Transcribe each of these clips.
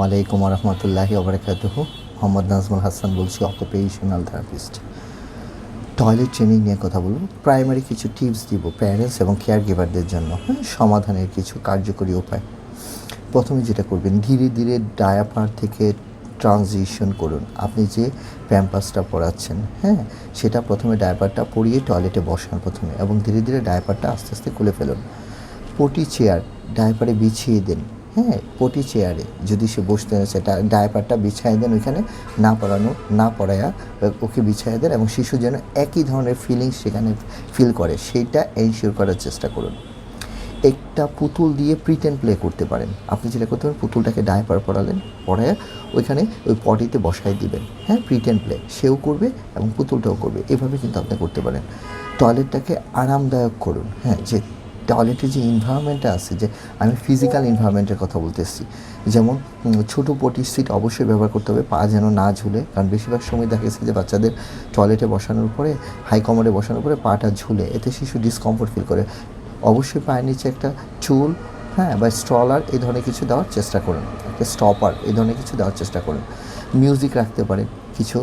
ওয়ালাইকুম রহমতুল্লাহি ওবরাকাতুহু মোহাম্মদ নাজমুল হাসান বলছি অকুপেশনাল থেরাপিস্ট টয়লেট ট্রেনিং নিয়ে কথা বলব। প্রাইমারি কিছু টিপস দিব প্যারেন্টস এবং কেয়ার গিভারদের জন্য। হ্যাঁ সমাধানের কিছু কার্যকরী উপায়। প্রথমে যেটা করবেন, ধীরে ধীরে ডায়াপার থেকে ট্রানজিশন করুন। আপনি যে প্যাম্পাসটা পরাচ্ছেন হ্যাঁ সেটা প্রথমে ডায়াপারটা পরিয়ে টয়লেটে বসান প্রথমে এবং ধীরে ধীরে ডায়াপারটা আস্তে আস্তে খুলে ফেলুন। পটি চেয়ার ডায়াপারে বিছিয়ে দেন। হ্যাঁ পটি চেয়ারে যদি সে বসতে সেটা ডায়াপারটা বিছাই দেন ওইখানে, না পড়ানো, না পড়ায়া, ওকে বিছাই দেন এবং শিশু যেন একই ধরনের ফিলিংস সেখানে ফিল করে সেইটা এনশিওর করার চেষ্টা করুন। একটা পুতুল দিয়ে প্রিটেন প্লে করতে পারেন। আপনি যেটা করতে পারেন, পুতুলটাকে ডায়াপার পড়ালেন পরায় ওইখানে ওই পটিতে বসাই দিবেন। হ্যাঁ প্রিটেন প্লে সেও করবে এবং পুতুলটাও করবে। এভাবে কিন্তু আপনি করতে পারেন। টয়লেটটাকে আরামদায়ক করুন। হ্যাঁ যে টয়লেটের যে ইনভায়রনমেন্টটা আছে, যে আমি ফিজিক্যাল ইনভায়রনমেন্টের কথা বলতেছি যেমন ছোটো পটির সিট অবশ্যই ব্যবহার করতে হবে, পা যেন না ঝুলে, কারণ বেশিরভাগ সময় দেখা গেছে যে বাচ্চাদের টয়লেটে বসানোর পরে হাই কমোডে বসানোর পরে পাটা ঝুলে, এতে শিশু ডিসকমফোর্ট ফিল করে। অবশ্যই পায়ের নিচে একটা চুল হ্যাঁ বা স্ট্রলার এই ধরনের কিছু দেওয়ার চেষ্টা করুন, একটা স্টপার এই ধরনের কিছু দেওয়ার চেষ্টা করুন। মিউজিক রাখতে পারেন, কিছু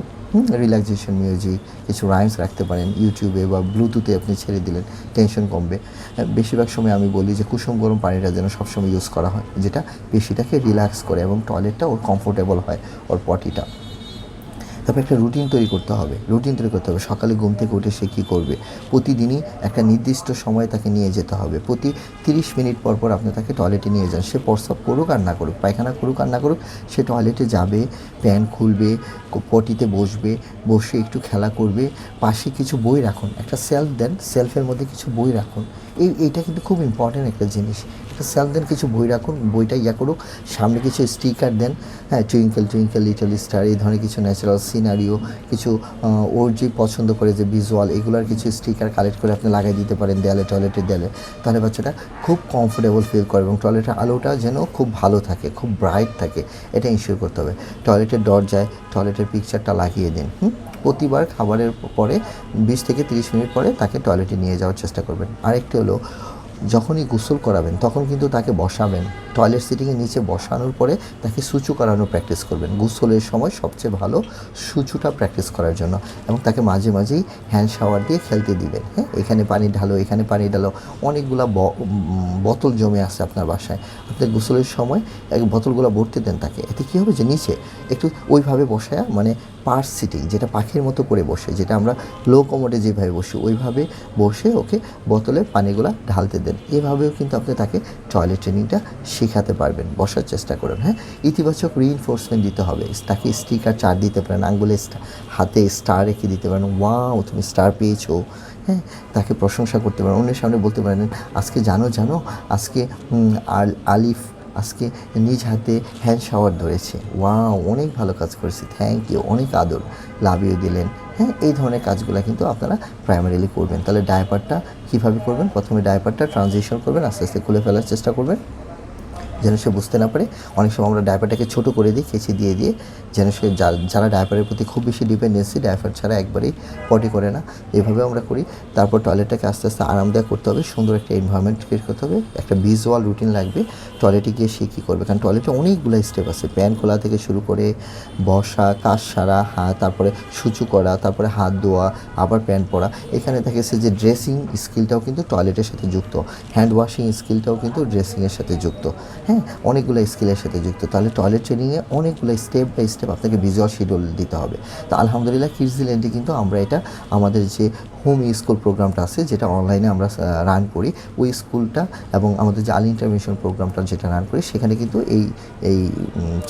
রিল্যাক্সেশন মিউজিক কিছু রাইমস রাখতে পারেন ইউটিউবে বা ব্লুটুথে আপনি ছেড়ে দিলেন টেনশন কমবে। হ্যাঁ, বেশিরভাগ সময় আমি বলি যে কুসুম গরম পানিটা যেন সবসময় ইউজ করা হয় যেটা পেশিটাকে রিল্যাক্স করে এবং টয়লেটটা ওর কমফোর্টেবল হয় ওর পটিটা তারপর একটা রুটিন তৈরি করতে হবে রুটিন তৈরি করতে হবে। সকালে ঘুম থেকে উঠে সে কী করবে? প্রতিদিনই একটা নির্দিষ্ট সময় তাকে নিয়ে যেতে হবে। প্রতি তিরিশ মিনিট পর পর আপনি তাকে টয়লেটে নিয়ে যান। সে প্রস্রাব করুক আর না করুক, পায়খানা করুক আর না করুক, সে টয়লেটে যাবে, প্যান খুলবে, পটিতে বসবে, বসে একটু খেলা করবে। পাশে কিছু বই রাখুন, একটা সেলফ দেন সেলফের মধ্যে কিছু বই রাখুন। এই, এইটা কিন্তু খুব ইম্পর্ট্যান্ট একটা জিনিস। সেলফ দেন, কিছু বই রাখুন, বইটা ইয়া করুক, সামনে কিছু স্টিকার দেন হ্যাঁ টুইঙ্কেল টুইঙ্কেল লিটল স্টার এই ধরনের কিছু ন্যাচারাল সিনারিও কিছু ওর যে পছন্দ করে যে ভিজুয়াল এগুলোর কিছু স্টিকার কালেক্ট করে আপনি লাগাই দিতে পারেন দেয়ালে টয়লেটের দেয়ালে। তাহলে বাচ্চাটা খুব কমফোর্টেবল ফিল করে এবং টয়লেটের আলোটা যেন খুব ভালো থাকে, খুব ব্রাইট থাকে। এটা ইনশিওর করতে হবে। টয়লেটের দরজায় টয়লেটের পিকচারটা লাগিয়ে দিন, হুম? প্রতিবার খাবারের পরে বিশ থেকে তিরিশ মিনিট পরে তাকে টয়লেটে নিয়ে যাওয়ার চেষ্টা করবেন। আরেকটি হলো, যখনই গোসল করাবেন, তখন কিন্তু তাকে বসাবেন। টয়লেট সিটিংয়ের নিচে বসানোর পরে তাকে সুচু করানো প্র্যাকটিস করবেন। গোসলের সময় সবচেয়ে ভালো সুচুটা প্র্যাকটিস করার জন্য এবং তাকে মাঝে মাঝেই হ্যান্ড শাওয়ার দিয়ে খেলতে দিবেন। হ্যাঁ এখানে পানি ঢালো, এখানে পানি ঢালো, অনেকগুলা বোতল জমে আছে আপনার বাসায়। আপনি গোসলের সময় এক বোতলগুলো ভরতে দেন তাকে। এতে কী হবে যে নিচে একটু ওইভাবে বসায়া মানে পার্স সিটিং, যেটা পাখির মতো করে বসে, যেটা আমরা লো কমোডে যেভাবে বসি, ওইভাবে বসে ওকে বোতলে পানিগুলা ঢালতে দেন। এভাবেও কিন্তু আপনি তাকে টয়লেট ট্রেনিংটা শেখাতে পারবেন, বসার চেষ্টা করুন হ্যাঁ? ইতিবাচক রিইনফোর্সমেন্ট দিতে হবে। তাকে স্টিকার চার দিতে পারেন, আঙ্গুলে হাতে স্টার রেখে দিতে পারেন ওয়াও তুমি স্টার পেয়েছ। হ্যাঁ? তাকে প্রশংসা করতে পারেন, অন্যের সামনে বলতে পারেন, আজকে জানো জানো, আজকে আল- আলিফ আজকে নিজ হাতে হ্যান্ড শাওয়ার ধরেছে। ওয়াও অনেক ভালো কাজ করেছে। থ্যাংক ইউ অনেক আদর। লাভ ইউ দিলেন। হ্যাঁ এই ধরনের কাজগুলো কিন্তু আপনারা প্রাইমারিলি করবেন। তাহলে ডায়াপারটা কীভাবে করবেন? প্রথমে ডায়াপারটা ট্রানজিশন করবেন, আস্তে আস্তে খুলে ফেলার চেষ্টা করবেন। যেন সে বুঝতে না পারে। অনেক সময় আমরা ডায়াপারটাকে ছোট করে দিই, কেচে দিয়ে দিয়ে যেন সে যারা ডায়াপারের প্রতি খুব বেশি ডিপেন্ডেন্সি ডায়াপার ছাড়া একবারেই পটি করে না। এভাবে আমরা করি। তারপর টয়লেটটাকে আস্তে আস্তে আরামদায়ক করতে হবে, সুন্দর একটা এনভায়রনমেন্ট ক্রিয়েট করতে হবে। একটা ভিজুয়াল রুটিন লাগবে। টয়লেটে গিয়ে সে কী করবে? কারণ টয়লেটে অনেকগুলো স্টেপ আছে। প্যান খোলা থেকে শুরু করে বসা, কাজ সারা, হাত, তারপরে সূচু করা, তারপরে হাত ধোয়া, আবার প্যান্ট পরা। এখানে দেখেছে যে ড্রেসিং স্কিলটাও কিন্তু টয়লেটের সাথে যুক্ত। হ্যান্ড ওয়াশিং স্কিলটাও কিন্তু ড্রেসিংয়ের সাথে যুক্ত। হ্যাঁ অনেকগুলো স্কিলের সাথে যুক্ত। তাহলে টয়লেট ট্রেনিংয়ে অনেকগুলো স্টেপ বাই স্টেপ আপনাকে ভিজুয়াল শিডিউল দিতে হবে। তো আলহামদুলিল্লাহ কিডসিল্যান্ডে কিন্তু আমরা এটা, আমাদের যে হোম স্কুল প্রোগ্রামটা আছে, যেটা অনলাইনে আমরা রান করি, ওই স্কুলটা এবং আমাদের যে আল ইন্টারমিশন প্রোগ্রামটা যেটা রান করি, সেখানে কিন্তু এই এই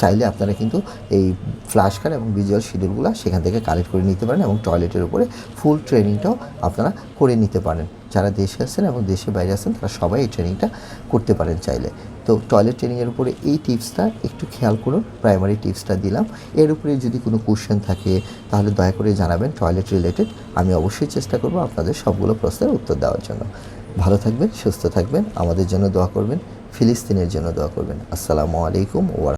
চাইলে আপনারা কিন্তু এই ফ্ল্যাশ কার্ড এবং ভিজুয়াল শিডিউলগুলো সেখান থেকে কালেক্ট করে নিতে পারেন এবং টয়লেটের উপরে ফুল ট্রেনিংটাও আপনারা করে নিতে পারেন। যারা দেশে আছেন এবং দেশে বাইরে আছেন, তারা সবাই এই ট্রেনিংটা করতে পারেন চাইলে। তো টয়লেট ট্রেনিংয়ের উপরে এই টিপসটা একটু খেয়াল করুন প্রাইমারি টিপসটা দিলাম। এর উপরে যদি কোনো কোশ্চেন থাকে, তাহলে দয়া করে জানাবেন টয়লেট রিলেটেড আমি অবশ্যই চেষ্টা করব আপনাদের সবগুলো প্রশ্নের উত্তর দেওয়ার জন্য। ভালো থাকবেন, সুস্থ থাকবেন, আমাদের জন্য দোয়া করবেন, ফিলিস্তিনের জন্য দোয়া করবেন। আসসালামু আলাইকুম, ওয়া